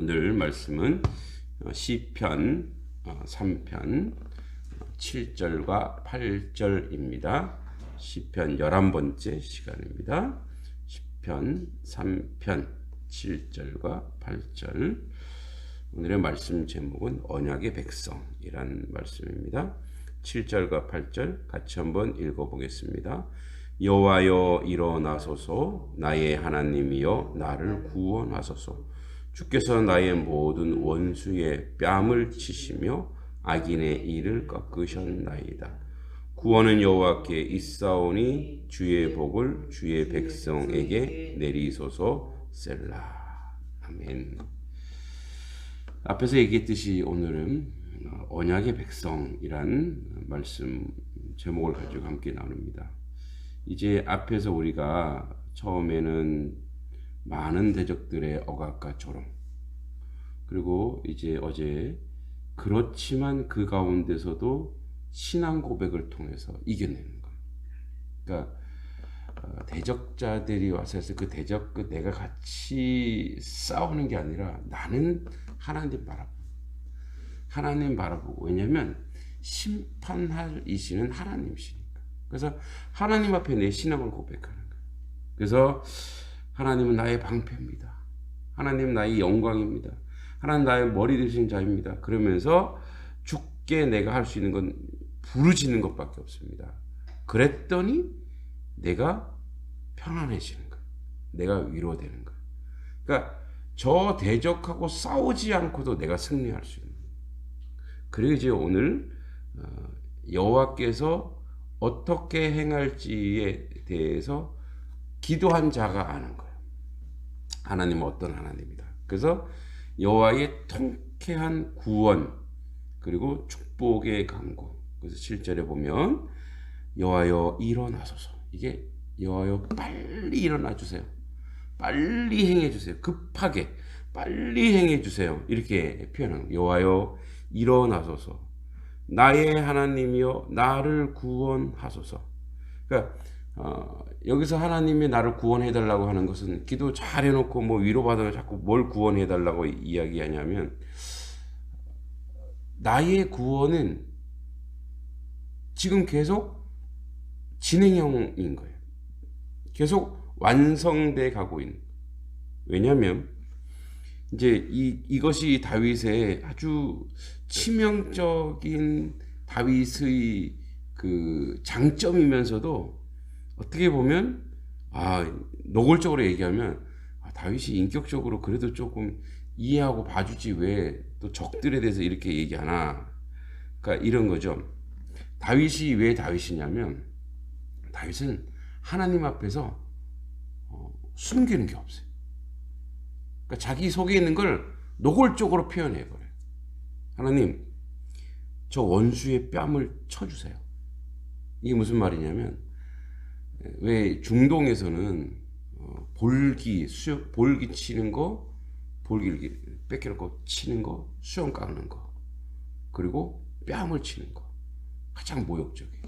오늘 말씀은 어, 시편 3편 7절과 8절입니다. 시편 11번째 시간입니다. 시편 3편 7절과 8절 오늘의 말씀 제목은 언약의 백성이란 말씀입니다. 7절과 8절 같이 한번 읽어보겠습니다. 여호와여 일어나소서 나의 하나님이여 나를 구원하소서 주께서 나의 모든 원수의 뺨을 치시며 악인의 일을 꺾으셨나이다. 구원은 여호와께 있사오니 주의 복을 주의 백성에게 내리소서 셀라. 아멘. 앞에서 얘기했듯이 오늘은 언약의 백성이란 말씀 제목을 가지고 함께 나눕니다. 이제 앞에서 우리가 처음에는 많은 대적들의 억압과 조롱. 그리고 이제 어제 그렇지만 그 가운데서도 신앙 고백을 통해서 이겨내는 것. 그러니까 어, 대적자들이 와서 해서 그 대적 그 내가 같이 싸우는 게 아니라 나는 하나님 바라보고 하나님 바라보고 왜냐하면 심판할 이시는 하나님이시니까. 그래서 하나님 앞에 내 신앙을 고백하는 거예요. 그래서 하나님은 나의 방패입니다. 하나님 나의 영광입니다. 하나님 나의 머리 되신 자입니다. 그러면서 죽게 내가 할 수 있는 건 부르짖는 것밖에 없습니다. 그랬더니 내가 편안해지는 거예요. 내가 위로되는 거예요. 그러니까 저 대적하고 싸우지 않고도 내가 승리할 수 있는. 그리고 이제 오늘 어, 여호와께서 어떻게 행할지에 대해서 기도한 자가 아는 거예요. 하나님은 어떤 하나님이다. 그래서 여호와의 통쾌한 구원 그리고 축복의 강구. 그래서 7절에 보면 여호와여 일어나소서. 이게 여호와여 빨리 일어나 주세요. 빨리 행해 주세요. 급하게 빨리 행해 주세요. 이렇게 표현한 여호와여 일어나소서. 나의 하나님이여 나를 구원하소서. 그러니까 어, 여기서 하나님이 나를 구원해 달라고 하는 것은 기도 잘 해놓고 뭐 위로받아서 자꾸 뭘 구원해 달라고 이야기하냐면 나의 구원은 지금 계속 진행형인 거예요. 계속 완성돼 가고 있는. 왜냐하면 이제 이 이것이 다윗의 아주 치명적인 다윗의 그 장점이면서도 어떻게 보면 아 노골적으로 얘기하면 아, 다윗이 인격적으로 그래도 조금 이해하고 봐주지 왜 또 적들에 대해서 이렇게 얘기하나. 그러니까 이런 거죠. 다윗이 왜 다윗이냐면 다윗은 하나님 앞에서 어, 숨기는 게 없어요. 그러니까 자기 속에 있는 걸 노골적으로 표현해 버려요. 하나님 저 원수의 뺨을 쳐주세요. 이게 무슨 말이냐면 왜 중동에서는 어, 볼기 수영 볼기 치는 거 볼기 뺏겨놓고 치는 거 수영 깎는 거 그리고 뺨을 치는 거 가장 모욕적이에요.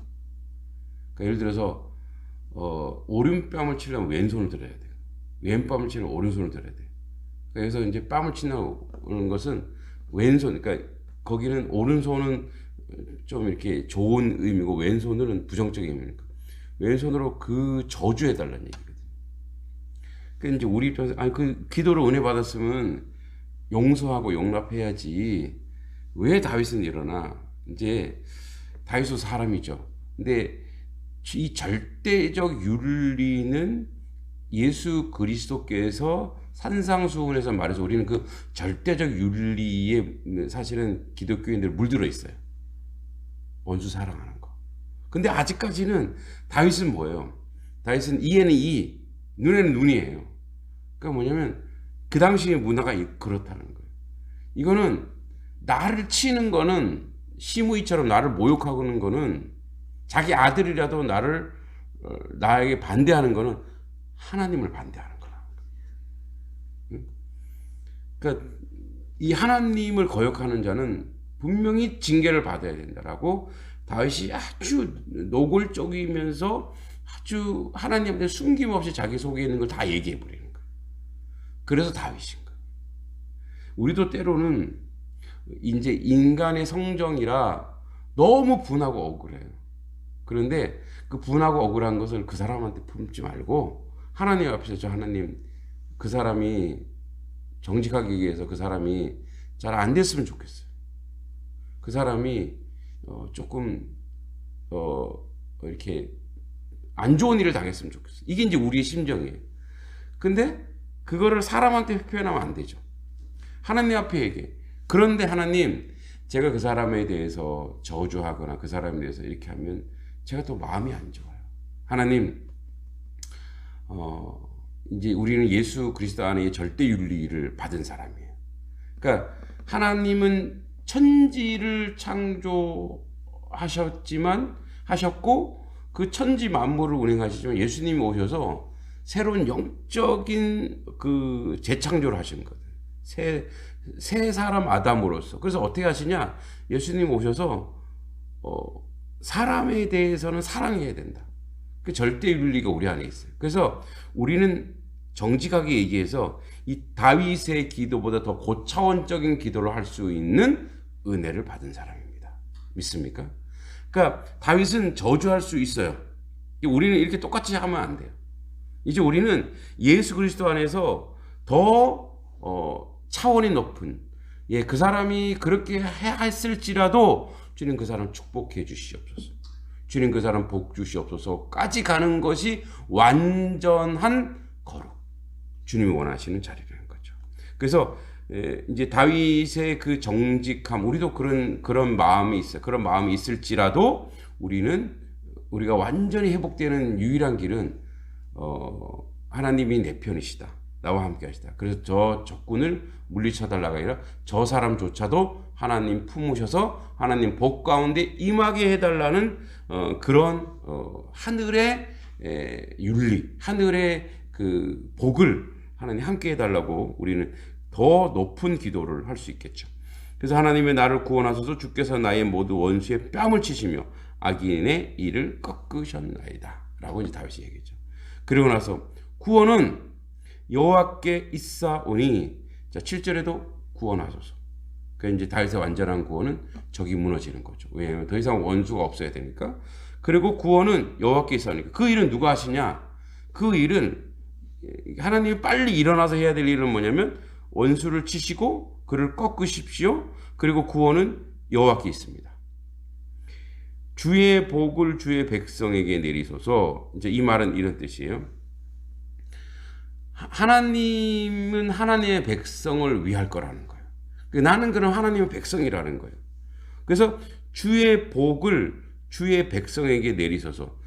그러니까 예를 들어서 어, 오른뺨을 치려면 왼손을 들어야 돼요. 왼뺨을 치는 오른손을 들어야 돼요. 그래서 이제 뺨을 치는 것은 왼손, 그러니까 거기는 오른손은 좀 이렇게 좋은 의미고 왼손은 부정적인 의미니까. 왼손으로 그 저주해 달라는 얘기거든요. 그 이제 우리 입장에서 아니 그 기도를 은혜 받았으면 용서하고 용납해야지 왜 다윗은 일어나? 이제 다윗은 사람이죠. 근데 이 절대적 윤리는 예수 그리스도께서 산상수훈에서 말해서 우리는 그 절대적 윤리에 사실은 기독교인들 물들어 있어요. 원수 사랑하는 근데 아직까지는 다윗은 뭐예요? 다윗은 이에는 이, 눈에는 눈이에요. 그러니까 뭐냐면 그 당시의 문화가 그렇다는 거예요. 이거는 나를 치는 거는 시무이처럼 나를 모욕하는 거는 자기 아들이라도 나를 어, 나에게 반대하는 거는 하나님을 반대하는 거라. 그러니까 이 하나님을 거역하는 자는 분명히 징계를 받아야 된다라고 다윗이 아주 노골적이면서 아주 하나님한테 숨김없이 자기 속에 있는 걸 다 얘기해 버리는 거예요. 그래서 다윗인 거예요. 우리도 때로는 이제 인간의 성정이라 너무 분하고 억울해요. 그런데 그 분하고 억울한 것을 그 사람한테 품지 말고 하나님 앞에서 저 하나님 그 사람이 정직하기 위해서 그 사람이 잘 안 됐으면 좋겠어요. 그 사람이 어 조금 어 이렇게 안 좋은 일을 당했으면 좋겠어요. 이게 이제 우리의 심정이에요. 근데 그거를 사람한테 표현하면 안 되죠. 하나님 앞에 얘기해. 그런데 하나님, 제가 그 사람에 대해서 저주하거나 그 사람에 대해서 이렇게 하면 제가 또 마음이 안 좋아요. 하나님, 어, 이제 우리는 예수 그리스도 안에 절대 윤리를 받은 사람이에요. 그러니까 하나님은 천지를 창조하셨지만 하셨고 그 천지 만물을 운행하시지만 예수님이 오셔서 새로운 영적인 그 재창조를 하신 거예요. 새, 새 사람 아담으로서. 그래서 어떻게 하시냐? 예수님 오셔서 어, 사람에 대해서는 사랑해야 된다. 그 절대 윤리가 우리 안에 있어요. 그래서 우리는 정직하게 얘기해서 이 다윗의 기도보다 더 고차원적인 기도를 할 수 있는 은혜를 받은 사람입니다. 믿습니까? 그러니까 다윗은 저주할 수 있어요. 우리는 이렇게 똑같이 하면 안 돼요. 이제 우리는 예수 그리스도 안에서 더 어, 차원이 높은 예, 그 사람이 그렇게 했을지라도 주님 그 사람 축복해 주시옵소서. 주님 그 사람 복 주시옵소서까지 가는 것이 완전한 거룩. 주님이 원하시는 자리라는 거죠. 그래서 예, 이제 다윗의 그 정직함, 우리도 그런 그런 마음이 있어요. 그런 마음이 있을지라도 우리는 우리가 완전히 회복되는 유일한 길은 어, 하나님이 내 편이시다. 나와 함께 하시다. 그래서 저 적군을 물리쳐 달라가 아니라 저 사람조차도 하나님 품으셔서 하나님 복 가운데 임하게 해달라는 어, 그런 어, 하늘의 에, 윤리, 하늘의 그 복을 하나님 함께 해달라고 우리는 더 높은 기도를 할 수 있겠죠. 그래서 하나님의 나를 구원하소서 주께서 나의 모두 원수의 뺨을 치시며 악인의 일을 꺾으셨나이다. 라고 이제 다윗이 얘기했죠. 그리고 나서 구원은 여호와께 있사오니 자 7절에도 구원하소서. 그 이제 다윗의 완전한 구원은 적이 무너지는 거죠. 왜냐하면 더 이상 원수가 없어야 되니까. 그리고 구원은 여호와께 있사오니까 그 일은 누가 하시냐? 그 일은 하나님이 빨리 일어나서 해야 될 일은 뭐냐면 원수를 치시고 그를 꺾으십시오. 그리고 구원은 여호와께 있습니다. 주의 복을 주의 백성에게 내리소서. 이제 이 말은 이런 뜻이에요. 하나님은 하나님의 백성을 위할 거라는 거예요. 나는 그럼 하나님의 백성이라는 거예요. 그래서 주의 복을 주의 백성에게 내리소서.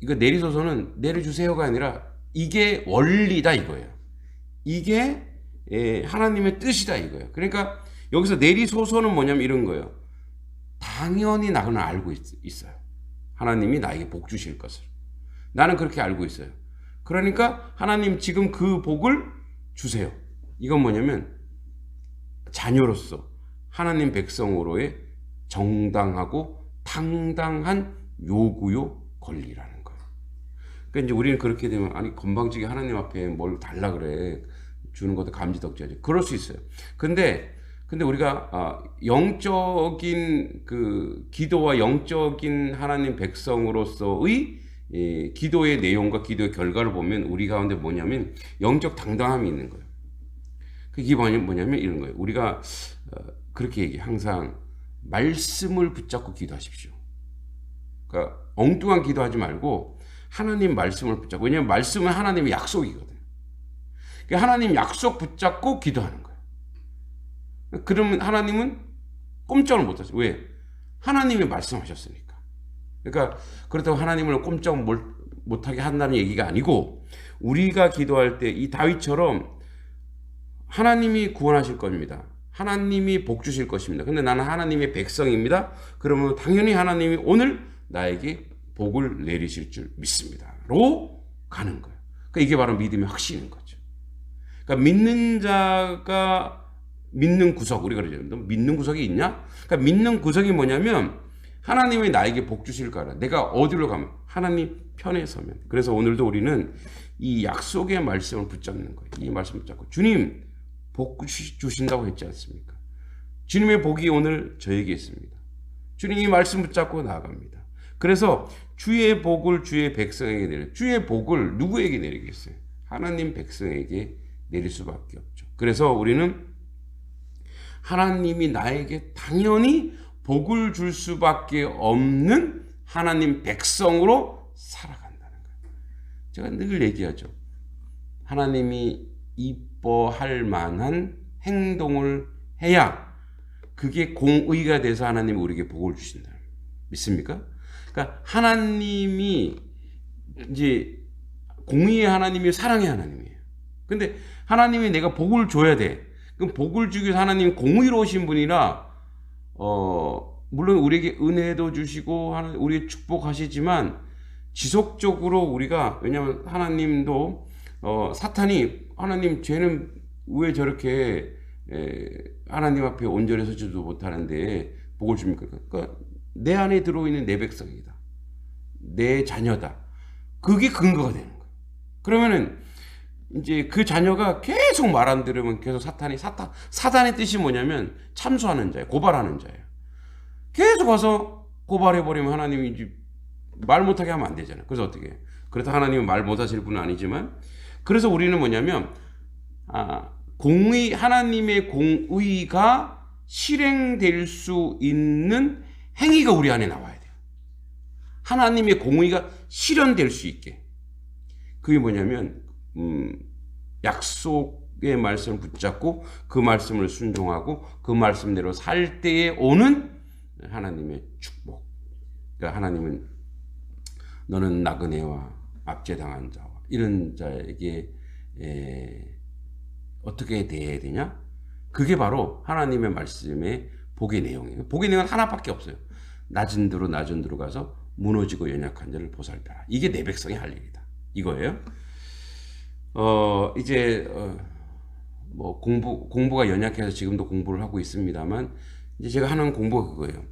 이거 내리소서는 내려주세요가 아니라 이게 원리다 이거예요. 이게 예, 하나님의 뜻이다 이거예요. 그러니까 여기서 내리소서는 뭐냐면 이런 거예요. 당연히 나는 알고 있, 어요 하나님이 나에게 복 주실 것을. 나는 그렇게 알고 있어요. 그러니까 하나님 지금 그 복을 주세요. 이건 뭐냐면 자녀로서 하나님 백성으로의 정당하고 당당한 요구요 권리라는. 그러니까 이제 우리는 그렇게 되면 아니 건방지게 하나님 앞에 뭘 달라 그래 주는 것도 감지덕지하지. 그럴 수 있어요. 근데 근데 우리가 아, 영적인 그 기도와 영적인 하나님 백성으로서의 이 기도의 내용과 기도의 결과를 보면 우리 가운데 뭐냐면 영적 당당함이 있는 거예요. 그게 뭐냐면 이런 거예요. 우리가 어, 그렇게 얘기 항상 말씀을 붙잡고 기도하십시오. 그러니까 엉뚱한 기도하지 말고 하나님 말씀을 붙잡고 왜냐하면 말씀은 하나님의 약속이거든. 그러니까 하나님 약속 붙잡고 기도하는 거예요. 그러면 하나님은 꼼짝을 못하죠. 왜? 하나님이 말씀하셨으니까. 그러니까 그렇다고 하나님을 꼼짝 못하게 한다는 얘기가 아니고 우리가 기도할 때 이 다윗처럼 하나님이 구원하실 겁니다. 하나님이 복 주실 것입니다. 근데 나는 하나님의 백성입니다. 그러면 당연히 하나님이 오늘 나에게 복을 내리실 줄 믿습니다. 로 가는 거예요. 그러니까 이게 바로 믿음의 확신인 거죠. 그러니까 믿는 자가 믿는 구석 우리가 그러죠. 너 믿는 구석이 있냐? 그러니까 믿는 구석이 뭐냐면 하나님이 나에게 복 주실 거라. 내가 어디로 가면 하나님 편에 서면. 그래서 오늘도 우리는 이 약속의 말씀을 붙잡는 거예요. 이 말씀 붙잡고 주님 복 주신다고 했지 않습니까? 주님의 복이 오늘 저에게 있습니다. 주님이 말씀 붙잡고 나아갑니다. 그래서 주의 복을 주의 백성에게 내려 주의 복을 누구에게 내리겠어요? 하나님 백성에게 내릴 수밖에 없죠. 그래서 우리는 하나님이 나에게 당연히 복을 줄 수밖에 없는 하나님 백성으로 살아간다는 거예요. 제가 늘 얘기하죠. 하나님이 이뻐할 만한 행동을 해야 그게 공의가 돼서 하나님이 우리에게 복을 주신다. 믿습니까? 그러니까 하나님이 이제 공의의 하나님이 사랑의 하나님이에요. 근데 하나님이 내가 복을 줘야 돼. 그럼 복을 주기 위해서 하나님이 공의로우신 분이라 어 물론 우리에게 은혜도 주시고 우리에게 축복하시지만 지속적으로 우리가 왜냐하면 하나님도 어 사탄이 하나님 죄는 왜 저렇게 에, 하나님 앞에 온전히 서지도 못하는데 복을 줍니까? 그러니까 내 안에 들어있는 내 백성이다. 내 자녀다. 그게 근거가 되는 거예요. 그러면은 이제 그 자녀가 계속 말 안 들으면 계속 사탄이 사탄 사단의 뜻이 뭐냐면 참수하는 자예요. 고발하는 자예요. 계속 와서 고발해 버리면 하나님이 이제 말 못하게 하면 안 되잖아요. 그래서 어떻게? 해요? 그렇다 하나님은 말 못하실 분은 아니지만 그래서 우리는 뭐냐면 아, 공의 하나님의 공의가 실행될 수 있는 행위가 우리 안에 나와야 돼요. 하나님의 공의가 실현될 수 있게. 그게 뭐냐면 음, 약속의 말씀을 붙잡고 그 말씀을 순종하고 그 말씀대로 살 때에 오는 하나님의 축복. 그러니까 하나님은 너는 나그네와 압제당한 자와 이런 자에게 에, 어떻게 대해야 되냐? 그게 바로 하나님의 말씀의 복의 내용이에요. 복의 내용은 하나밖에 없어요. 낮은 데로 낮은 데로 가서 무너지고 연약한 자를 보살펴라. 이게 내 백성이 할 일이다. 이거예요. 어 이제 어, 뭐 공부 공부가 연약해서 지금도 공부를 하고 있습니다만 이제 제가 하는 공부가 그거예요.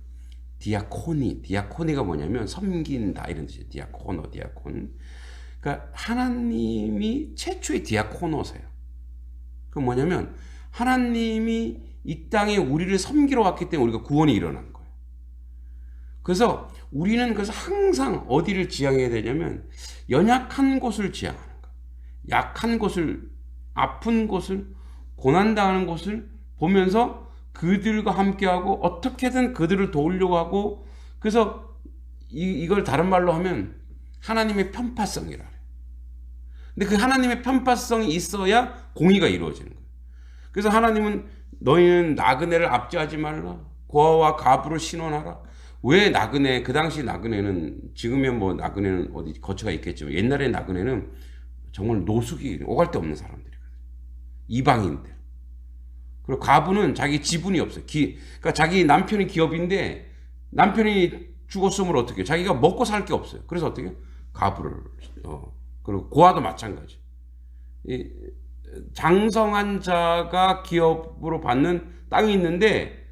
디아코니 디아코니가 뭐냐면 섬긴다 이런 뜻이에요. 디아코노 디아콘. 그러니까 하나님이 최초의 디아코노세요. 그 뭐냐면 하나님이 이 땅에 우리를 섬기러 왔기 때문에 우리가 구원이 일어난 거예요. 그래서 우리는 그래서 항상 어디를 지향해야 되냐면 연약한 곳을 지향하는 거예요. 약한 곳을 아픈 곳을 고난당하는 곳을 보면서 그들과 함께하고 어떻게든 그들을 도우려고 하고 그래서 이, 이걸 다른 말로 하면 하나님의 편파성이라 그래요. 근데 그 하나님의 편파성이 있어야 공의가 이루어지는 거예요. 그래서 하나님은 너희는 나그네를 압제하지 말라. 고아와 가부를 신원하라. 왜 나그네? 그 당시 나그네는 지금은 뭐 나그네는 어디 거처가 있겠지만 옛날에 나그네는 정말 노숙이 오갈 데 없는 사람들이거든요. 이방인들. 그리고 가부는 자기 지분이 없어요. 기, 그러니까 자기 남편이 기업인데 남편이 죽었으면 어떻게? 자기가 먹고 살 게 없어요. 그래서 어떻게? 가부를 어, 그리고 고아도 마찬가지. 이 장성한 자가 기업으로 받는 땅이 있는데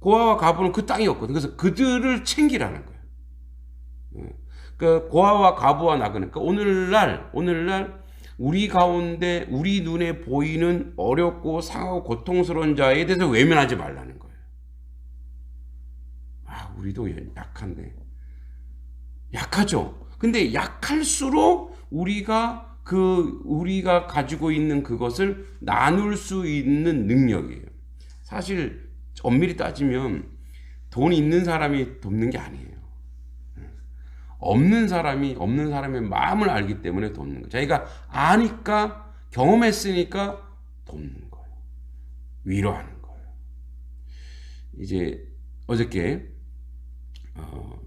고아와 가부는 그 땅이 없거든. 그래서 그들을 챙기라는 거예요. 그 고아와 가부와 나그네. 그러니까 오늘날 오늘날 우리 가운데 우리 눈에 보이는 어렵고 상하고 고통스러운 자에 대해서 외면하지 말라는 거예요. 아, 우리도 약한데. 약하죠. 근데 약할수록 우리가 그 우리가 가지고 있는 그것을 나눌 수 있는 능력이에요. 사실 엄밀히 따지면 돈 있는 사람이 돕는 게 아니에요. 없는 사람이 없는 사람의 마음을 알기 때문에 돕는 거예요. 자기가 아니까 경험했으니까 돕는 거예요. 위로하는 거예요. 이제 어저께 어,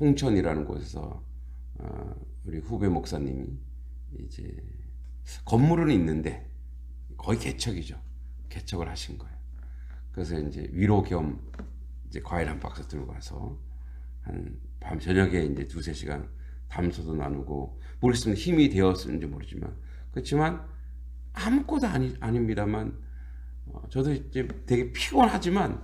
홍천이라는 곳에서 어, 우리 후배 목사님이 이제 건물은 있는데 거의 개척이죠. 개척을 하신 거예요. 그래서 이제 위로 겸 이제 과일 한 박스 들고 가서 한 밤 저녁에 이제 두세 시간 담소도 나누고 모르겠으면 힘이 되었는지 모르지만 그렇지만 아무것도 아니 아닙니다만 어, 저도 이제 되게 피곤하지만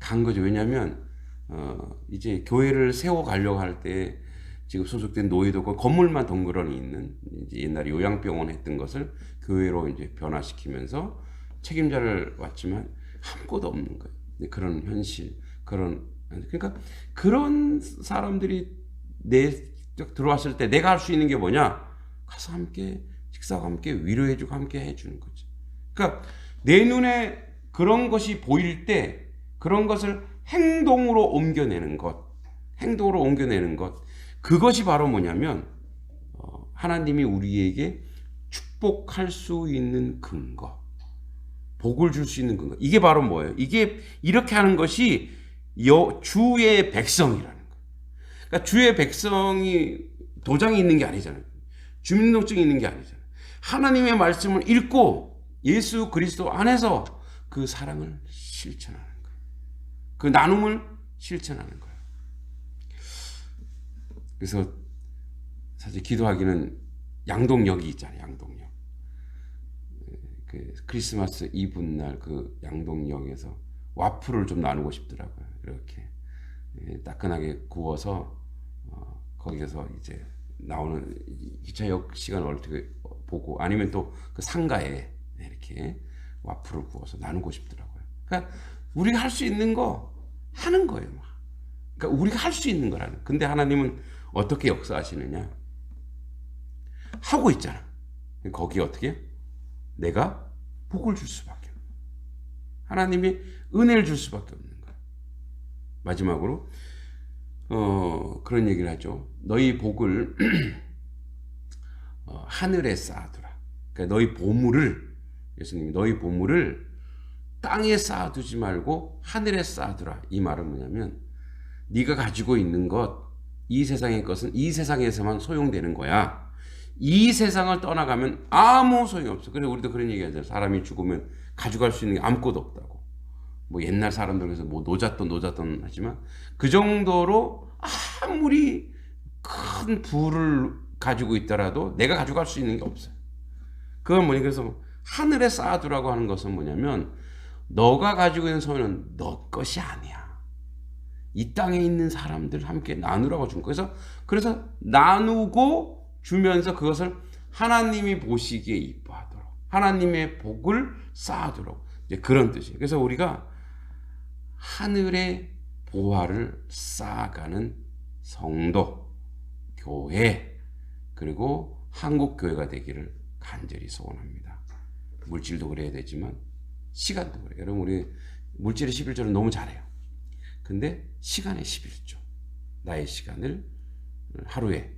간 거죠. 왜냐하면 어, 이제 교회를 세워 가려고 할 때 지금 소속된 노예도 없고 건물만 덩그러니 있는 옛날에 요양병원 했던 것을 교회로 이제 변화시키면서 책임자를 왔지만 아무것도 없는 거예요. 그런 현실, 그런 그러니까 그런 사람들이 내 들어왔을 때 내가 할 수 있는 게 뭐냐? 가서 함께 식사와 함께 위로해주고 함께 해주는 거죠. 그러니까 내 눈에 그런 것이 보일 때 그런 것을 행동으로 옮겨내는 것, 행동으로 옮겨내는 것, 그것이 바로 뭐냐면 어, 하나님이 우리에게 축복할 수 있는 근거, 복을 줄 수 있는 근거. 이게 바로 뭐예요? 이게 이렇게 하는 것이 여, 주의 백성이라는 거예요. 그러니까 주의 백성이 도장이 있는 게 아니잖아요. 주민등록증이 있는 게 아니잖아요. 하나님의 말씀을 읽고 예수 그리스도 안에서 그 사랑을 실천하는 거예요. 그 나눔을 실천하는 거예요. 그래서 사실 기도하기는 양동역이 있잖아요. 양동역. 그 크리스마스 이브날 그 양동역에서 와플을 좀 나누고 싶더라고요. 이렇게 예, 따끈하게 구워서 어, 거기에서 이제 나오는 기차역 시간을 어떻게 보고 아니면 또 그 상가에 이렇게 와플을 구워서 나누고 싶더라고요. 그러니까 우리가 할 수 있는 거 하는 거예요. 그러니까 우리가 할 수 있는 거라는. 근데 하나님은 어떻게 역사하시느냐? 하고 있잖아. 거기 어떻게? 내가 복을 줄 수밖에 없는 거야. 하나님이 은혜를 줄 수밖에 없는 거야. 마지막으로 어, 그런 얘기를 하죠. 너희 복을 어, 하늘에 쌓아두라. 그러니까 너희 보물을 예수님이 너희 보물을 땅에 쌓아두지 말고 하늘에 쌓아두라. 이 말은 뭐냐면 네가 가지고 있는 것, 이 세상의 것은 이 세상에서만 소용되는 거야. 이 세상을 떠나가면 아무 소용이 없어. 그래 우리도 그런 얘기 하잖아요. 사람이 죽으면 가져갈 수 있는 게 아무것도 없다고. 뭐 옛날 사람들에서 뭐 노잣돈 노잣돈 하지만 그 정도로 아무리 큰 부를 가지고 있더라도 내가 가져갈 수 있는 게 없어요. 그건 뭐냐 그래서 하늘에 쌓아두라고 하는 것은 뭐냐면 너가 가지고 있는 소유는 너 것이 아니야. 이 땅에 있는 사람들 함께 나누라고 준 거예요. 그래서 그래서 나누고 주면서 그것을 하나님이 보시기에 이뻐하도록 하나님의 복을 이제 그런 뜻이에요. 그래서 우리가 하늘의 보화를 쌓아가는 성도, 교회, 그리고 한국 교회가 되기를 간절히 소원합니다. 물질도 그래야 되지만 시간도 그래요. 여러분 우리 물질의 11조는 너무 잘해요. 근데 시간의 11조. 나의 시간을 하루에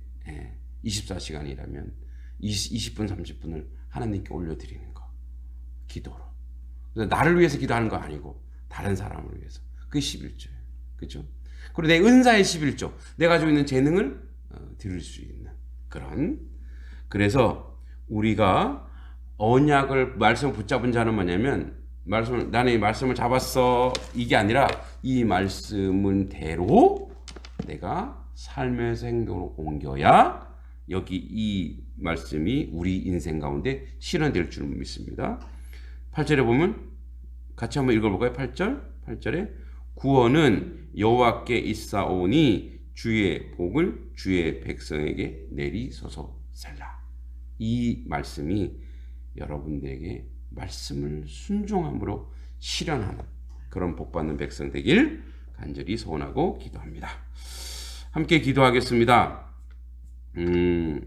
24시간이라면 20, 분 30분을 하나님께 올려드리는 거. 기도로. 그래서 나를 위해서 기도하는 거 아니고 다른 사람을 위해서. 그게 11조예요. 그죠? 그리고 내 은사의 11조. 내가 가지고 있는 재능을 어, 드릴 수 있는 그런. 그래서 우리가 언약을 말씀을 붙잡은 자는 뭐냐면 말씀 나는 이 말씀을 잡았어 이게 아니라 이 말씀은 대로 내가 삶에서 행동으로 옮겨야 여기 이 말씀이 우리 인생 가운데 실현될 줄 믿습니다. 8절에 보면 같이 한번 읽어볼까요? 8절 8절에 구원은 여호와께 있사오니 주의 복을 주의 백성에게 내리소서 살라. 이 말씀이 여러분들에게 말씀을 순종함으로 실현하는 그런 복받는 백성 되길 간절히 소원하고 기도합니다. 함께 기도하겠습니다. 음,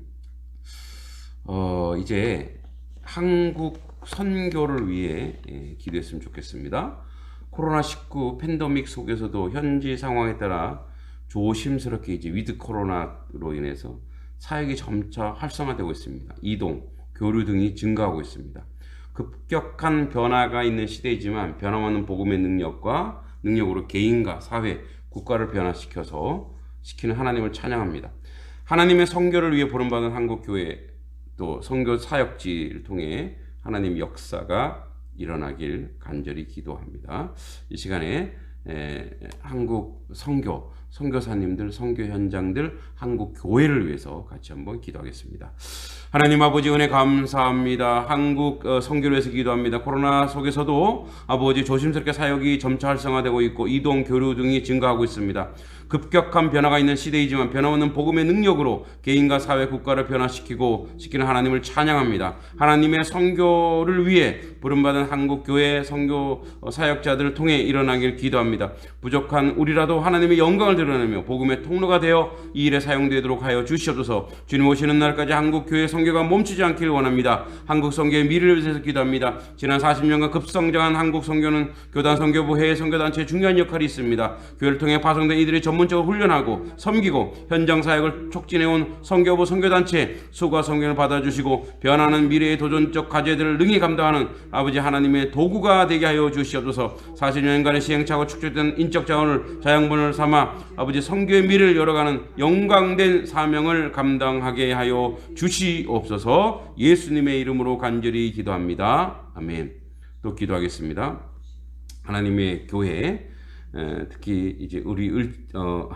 어, 이제 한국 선교를 위해 예, 기도했으면 좋겠습니다. 코로나19 팬데믹 속에서도 현지 상황에 따라 조심스럽게 이제 위드 코로나로 인해서 사역이 점차 활성화되고 있습니다. 이동, 교류 등이 증가하고 있습니다. 급격한 변화가 있는 시대이지만 변화하는 복음의 능력과 능력으로 개인과 사회, 국가를 변화시켜서 시키는 하나님을 찬양합니다. 하나님의 성교를 위해 부름받은 한국 교회 또 성교 사역지를 통해 하나님 역사가 일어나길 간절히 기도합니다. 이 시간에 에, 한국 선교 선교사님들 선교 현장들 한국 교회를 위해서 같이 한번 기도하겠습니다. 하나님 아버지 은혜 감사합니다. 한국 어, 선교를 위해서 기도합니다. 코로나 속에서도 아버지 조심스럽게 사역이 점차 활성화되고 있고 이동 교류 등이 증가하고 있습니다. 급격한 변화가 있는 시대이지만 변화없는 복음의 능력으로 개인과 사회 국가를 변화시키고 시키는 하나님을 찬양합니다. 하나님의 선교를 위해 부름받은 한국 교회 선교 어, 사역자들을 통해 일어나길 기도합니다. 부족한 우리라도 하나님의 영광을 드러내며 복음의 통로가 되어 이 일에 사용되도록 하여 주시옵소서. 주님 오시는 날까지 한국 교회 선교가 멈추지 않기를 원합니다. 한국 선교의 미래를 위해서 기도합니다. 지난 40년간 급성장한 한국 선교는 교단 선교부 해외 선교단체의 중요한 역할이 있습니다. 교회를 통해 파송된 이들이 전 문적으로 훈련하고 섬기고 현장 사역을 촉진해온 선교부 선교단체 수고와 성경을 받아주시고 변하는 미래의 도전적 과제들을 능히 감당하는 아버지 하나님의 도구가 되게 하여 주시옵소서 40년간의 시행착오 축적된 인적 자원을 자양분을 삼아 아버지 성교의 미래를 열어가는 영광된 사명을 감당하게 하여 주시옵소서 예수님의 이름으로 간절히 기도합니다. 아멘. 또 기도하겠습니다. 하나님의 교회 에, 특히 이제 우리 을, 어,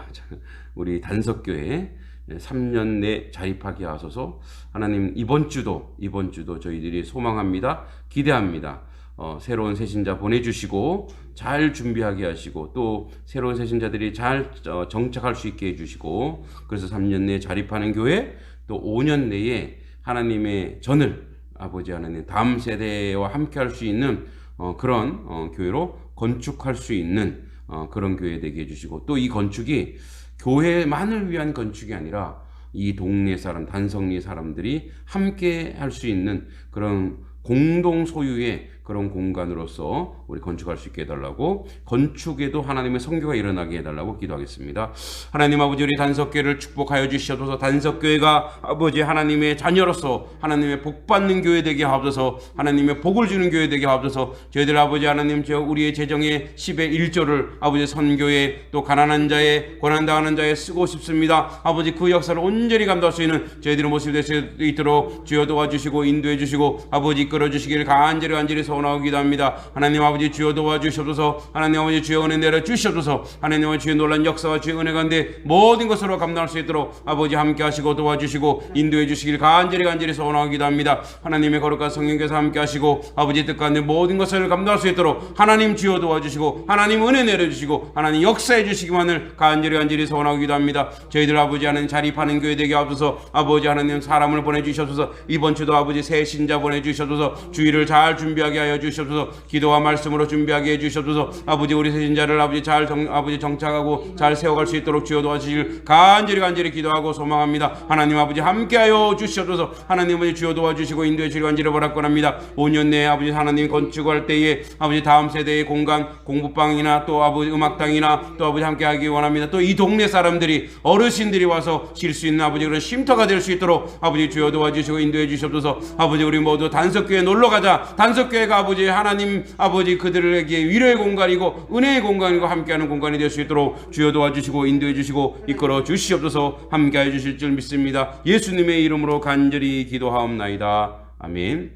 우리 단석교회 3년 내 자립하게 하소서 하나님 이번 주도 이번 주도 저희들이 소망합니다. 기대합니다. 어, 새로운 새신자 보내주시고 잘 준비하게 하시고 또 새로운 새신자들이 잘 어, 정착할 수 있게 해주시고 그래서 3년 내에 자립하는 교회 또 5년 내에 하나님의 전을 아버지 하나님 다음 세대와 함께 할 수 있는 어, 그런 어, 교회로 건축할 수 있는 어, 그런 교회 되게 해주시고 또 이 건축이 교회만을 위한 건축이 아니라 이 동네 사람 단성리 사람들이 함께 할 수 있는 그런 공동 소유의 그런 공간으로서 우리 건축할 수 있게 해달라고 건축에도 하나님의 성교가 일어나게 해달라고 기도하겠습니다. 하나님 아버지 우리 단석교회를 축복하여 주시옵소서 단석교회가 아버지 하나님의 자녀로서 하나님의 복 받는 교회 되게 하옵소서 하나님의 복을 주는 교회 되게 하옵소서 저희들 아버지 하나님 저 우리의 재정의 10의 1조를 아버지 선교에 또 가난한 자의 고난당하는 자에 쓰고 싶습니다. 아버지 그 역사를 온전히 감당할 수 있는 저희들의 모습이 될 수 있도록 주여 도와주시고 인도해 주시고 아버지 이끌어 주시기를 간절히 간절히 소원하고 기도합니다. 하나님 아버지 주여 도와주시옵소서 하나님 아버지 주여 은혜 내려 주시옵소서 하나님 아버지 주의 놀란 역사와 주의 은혜 가운데 모든 것으로 감당할 수 있도록 아버지 함께 하시고 도와주시고 인도해 주시길 간절히 간절히 소원하고 기도합니다. 하나님의 거룩한 성령께서 함께 하시고 아버지 뜻 가운데 모든 것을 감당할 수 있도록 하나님 주여 도와주시고 하나님 은혜 내려 주시고 하나님 역사해 주시기만을 간절히 간절히 소원하고 기도합니다. 저희들 아버지 하나님 자립하는 교회 되게 하옵소서 아버지 하나님 사람을 보내주셔서 이번 주도 아버지 새 신자 보내주셔서 주의를 잘 준비하게 하여 주시옵소서. 기도와 말씀으로 준비하게 해 주시옵소서. 아버지 우리 새신자를 아버지 잘 정, 아버지 정착하고 잘 세워갈 수 있도록 주여 도와주실 간절히 간절히 기도하고 소망합니다. 하나님 아버지 함께하여 주시옵소서. 하나님 아버지 주여 도와주시고 인도해 주시기 간절히 바랍니다. 5년 내에 아버지 하나님 건축할 때에 아버지 다음 세대의 공간 공부방이나 또 아버지 음악당이나 또 아버지 함께하기 원합니다. 또 이 동네 사람들이 어르신들이 와서 쉴 수 있는 아버지 그런 쉼터가 될 수 있도록 아버지 주여 도와주시고 인도해 주시옵소서. 아버지 우리 모두 단석교회 놀러 가자. 단석교회가 아버지 하나님 아버지 그들에게 위로의 공간이고 은혜의 공간이고 함께하는 공간이 될 수 있도록 주여 도와주시고 인도해 주시고 이끌어 주시옵소서. 함께해 주실 줄 믿습니다. 예수님의 이름으로 간절히 기도하옵나이다. 아멘.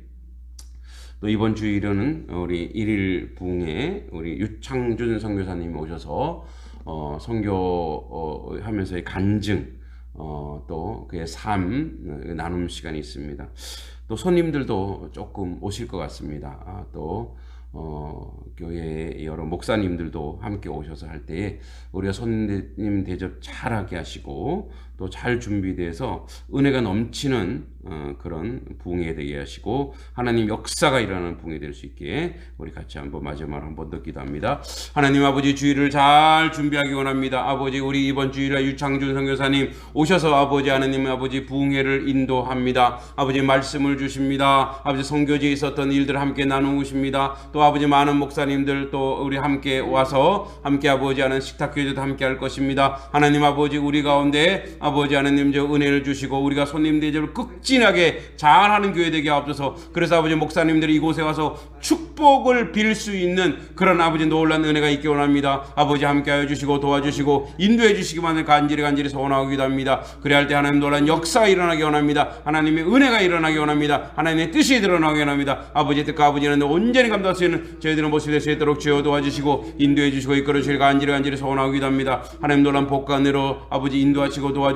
또 이번 주일은 우리 일일 부흥에 우리 유창준 선교사님이 오셔서 어, 선교 어, 하면서의 간증 어, 또 그의 삶 어, 나눔 시간이 있습니다. 또 손님들도 조금 오실 것 같습니다. 아, 또 어, 교회 여러 목사님들도 함께 오셔서 할 때에 우리가 손님 대접 잘하게 하시고 또 잘 준비돼서 은혜가 넘치는 어, 그런 부흥에 되게 하시고 하나님 역사가 일어나는 부흥이 될 수 있게 우리 같이 한번 마지막으로 한번 더 기도합니다. 하나님 아버지 주일을 잘 준비하기 원합니다. 아버지 우리 이번 주일에 유창준 선교사님 오셔서 아버지 하나님 아버지 부흥회를 인도합니다. 아버지 말씀을 주십니다. 아버지 선교지에 있었던 일들 함께 나누십니다. 또 아버지 많은 목사님들 또 우리 함께 와서 함께 아버지 하는 식탁교회도 함께 할 것입니다. 하나님 아버지 우리 가운데 아버지 하나님 저 은혜를 주시고 우리가 손님 대접을 극진하게 잘하는 교회 되게 하옵소서. 그래서 아버지 목사님들이 이곳에 와서 축복을 빌 수 있는 그런 아버지 놀란 은혜가 있기 원합니다. 아버지 함께하여 주시고 도와주시고 인도해 주시기만을 간절히 간절히 소원하고 기도 합니다. 그래야 할 때 하나님 놀란 역사가 일어나기 원합니다. 하나님의 은혜가 일어나기 원합니다. 하나님의 뜻이 드러나기 원합니다. 아버지 뜻과 아버지는 온전히 감당할 수 있는 저희들은 모습이 될 수 있도록 주여 도와주시고 인도해 주시고 이끌어 주실 간절히 간절히 소원하고 기도 합니다. 하나님 놀란 복간으로 아버지 인도하시고 도와주시고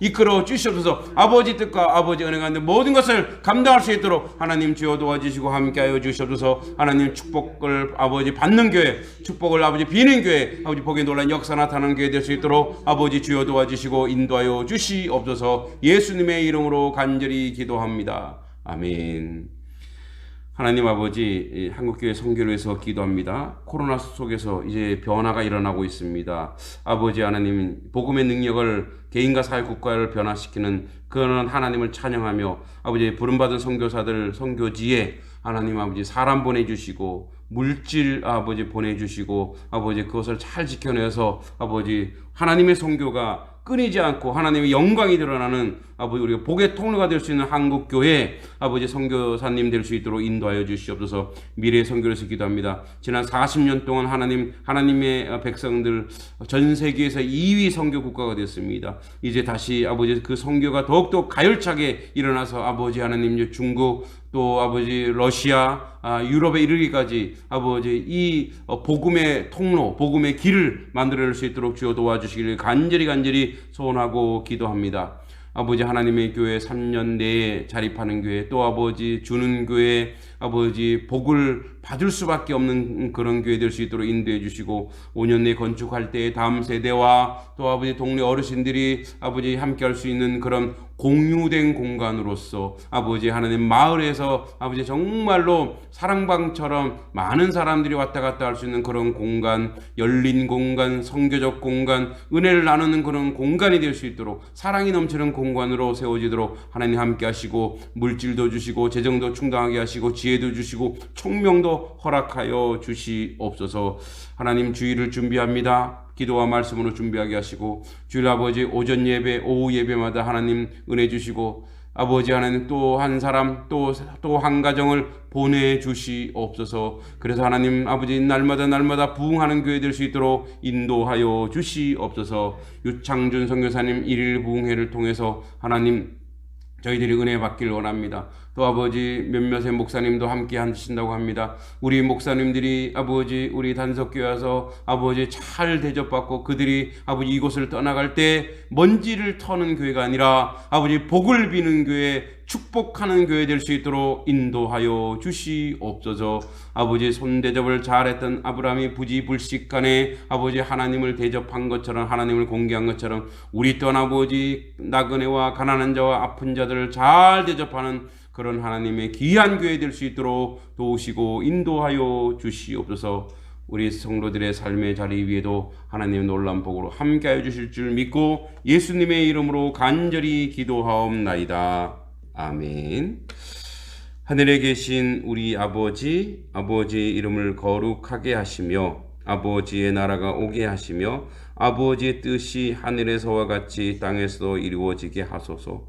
이끌어 주시옵소서 아버지 뜻과 아버지 은혜 가운데 모든 것을 감당할 수 있도록 하나님 주여 도와주시고 함께하여 주시옵소서 하나님 축복을 아버지 받는 교회 축복을 아버지 비는 교회 아버지 복의 놀란 역사 나타나는 교회 될 수 있도록 아버지 주여 도와주시고 인도하여 주시옵소서 예수님의 이름으로 간절히 기도합니다. 아멘. 하나님 아버지 이 한국교회 위해서 기도합니다. 코로나 속에서 이제 변화가 일어나고 있습니다. 아버지 하나님 복음의 능력을 개인과 사회 국가를 변화시키는 그런 하나님을 찬양하며 아버지 부름받은 선교사들 선교지에 하나님 아버지 사람 보내주시고 물질 아버지 보내주시고 아버지 그것을 잘 지켜내서 아버지 하나님의 선교가 끊이지 않고 하나님의 영광이 드러나는 아버지 우리가 복의 통로가 될 수 있는 한국 교회 아버지 선교사님 될 수 있도록 인도하여 주시옵소서 미래 선교에서 기도합니다. 지난 40년 동안 하나님 하나님의 백성들 전 세계에서 2위 선교 국가가 됐습니다. 이제 다시 아버지 그 선교가 더욱더 가열차게 일어나서 아버지 하나님 중국 또 아버지 러시아 아, 유럽에 이르기까지 아버지 이 어, 복음의 통로 복음의 길을 만들어낼 수 있도록 주여 도와주시기를 간절히 간절히 소원하고 기도합니다. 아버지 하나님의 교회 3년 내에 자립하는 교회 또 아버지 주는 교회 아버지 복을 받을 수밖에 없는 그런 교회 될 수 있도록 인도해 주시고 5년 내에 건축할 때 다음 세대와 또 아버지 동네 어르신들이 아버지 함께 할 수 있는 그런 공유된 공간으로서 아버지 하나님 마을에서 아버지 정말로 사랑방처럼 많은 사람들이 왔다 갔다 할 수 있는 그런 공간 열린 공간 성교적 공간 은혜를 나누는 그런 공간이 될 수 있도록 사랑이 넘치는 공간으로 세워지도록 하나님 함께 하시고 물질도 주시고 재정도 충당하게 하시고 지혜도 주시고 총명도 허락하여 주시옵소서 하나님 주의를 준비합니다. 기도와 말씀으로 준비하게 하시고 주일 아버지 오전 예배 오후 예배마다 하나님 은혜 주시고 아버지 하나님 또 한 사람 또 또 한 가정을 보내 주시옵소서 그래서 하나님 아버지 날마다 날마다 부흥하는 교회 될 수 있도록 인도하여 주시옵소서 유창준 선교사님 일일 부흥회를 통해서 하나님 저희들이 은혜 받길 원합니다. 또 아버지 몇몇의 목사님도 함께 하신다고 합니다. 우리 목사님들이 아버지 우리 단석교회 와서 아버지 잘 대접받고 그들이 아버지 이곳을 떠나갈 때 먼지를 터는 교회가 아니라 아버지 복을 비는 교회 축복하는 교회 될 수 있도록 인도하여 주시옵소서. 아버지 손 대접을 잘했던 아브라함이 부지불식간에 아버지 하나님을 대접한 것처럼 하나님을 공개한 것처럼 우리 또한 아버지 나그네와 가난한 자와 아픈 자들을 잘 대접하는 그런 하나님의 귀한 교회 될 수 있도록 도우시고 인도하여 주시옵소서. 우리 성도들의 삶의 자리 위에도 하나님 놀란 복으로 함께하여 주실 줄 믿고 예수님의 이름으로 간절히 기도하옵나이다. 아멘. 하늘에 계신 우리 아버지, 아버지의 이름을 거룩하게 하시며 아버지의 나라가 오게 하시며 아버지의 뜻이 하늘에서와 같이 땅에서도 이루어지게 하소서.